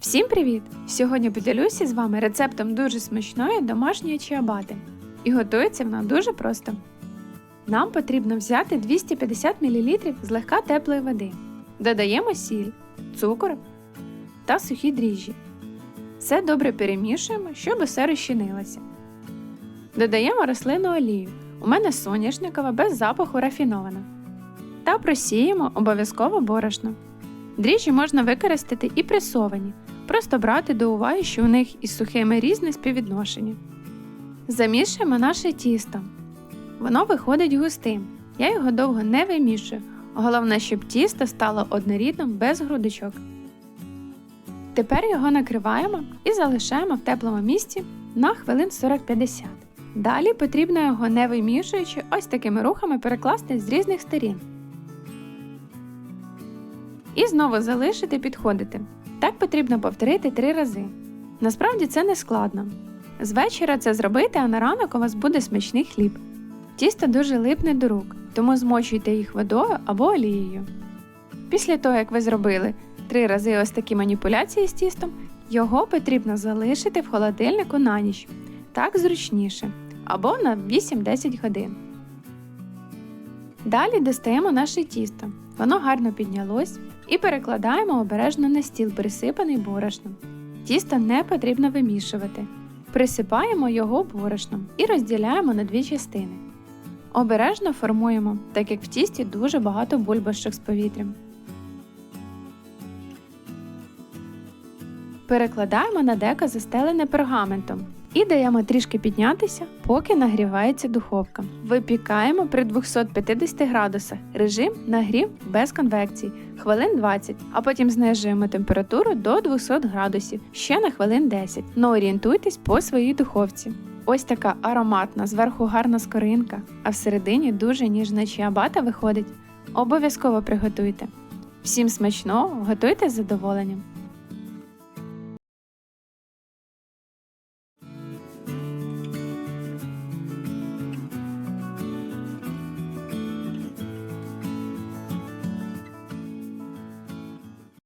Всім привіт! Сьогодні поділюся з вами рецептом дуже смачної домашньої чиабати. І готується вона дуже просто. Нам потрібно взяти 250 мл злегка теплої води. Додаємо сіль, цукор та сухі дріжджі. Все добре перемішуємо, щоб усе розчинилося. Додаємо рослинну олію. У мене соняшникова без запаху рафінована. Та просіємо обов'язково борошно. Дріжджі можна використати і пресовані, просто брати до уваги, що у них із сухими різне співвідношення. Замішуємо наше тісто. Воно виходить густим. Я його довго не вимішую. Головне, щоб тісто стало однорідним без грудочок. Тепер його накриваємо і залишаємо в теплому місці на хвилин 40-50. Далі потрібно його не вимішуючи, ось такими рухами перекласти з різних сторін. І знову залишити підходити. Так потрібно повторити три рази. Насправді це не складно. З вечора це зробити, а на ранок у вас буде смачний хліб. Тісто дуже липне до рук, тому змочуйте їх водою або олією. Після того, як ви зробили три рази ось такі маніпуляції з тістом, його потрібно залишити в холодильнику на ніч. Так зручніше, або на 8-10 годин. Далі достаємо наше тісто. Воно гарно піднялось і перекладаємо обережно на стіл, присипаний борошном. Тісто не потрібно вимішувати. Присипаємо його борошном і розділяємо на дві частини. Обережно формуємо, так як в тісті дуже багато бульбашок з повітрям. Перекладаємо на деко застелене пергаментом і даємо трішки піднятися, поки нагрівається духовка. Випікаємо при 250 градусах. Режим нагрів без конвекції хвилин 20, а потім знижуємо температуру до 200 градусів ще на хвилин 10. Но орієнтуйтесь по своїй духовці. Ось така ароматна, зверху гарна скоринка, а всередині дуже ніжна чиабата виходить. Обов'язково приготуйте. Всім смачного, готуйте з задоволенням.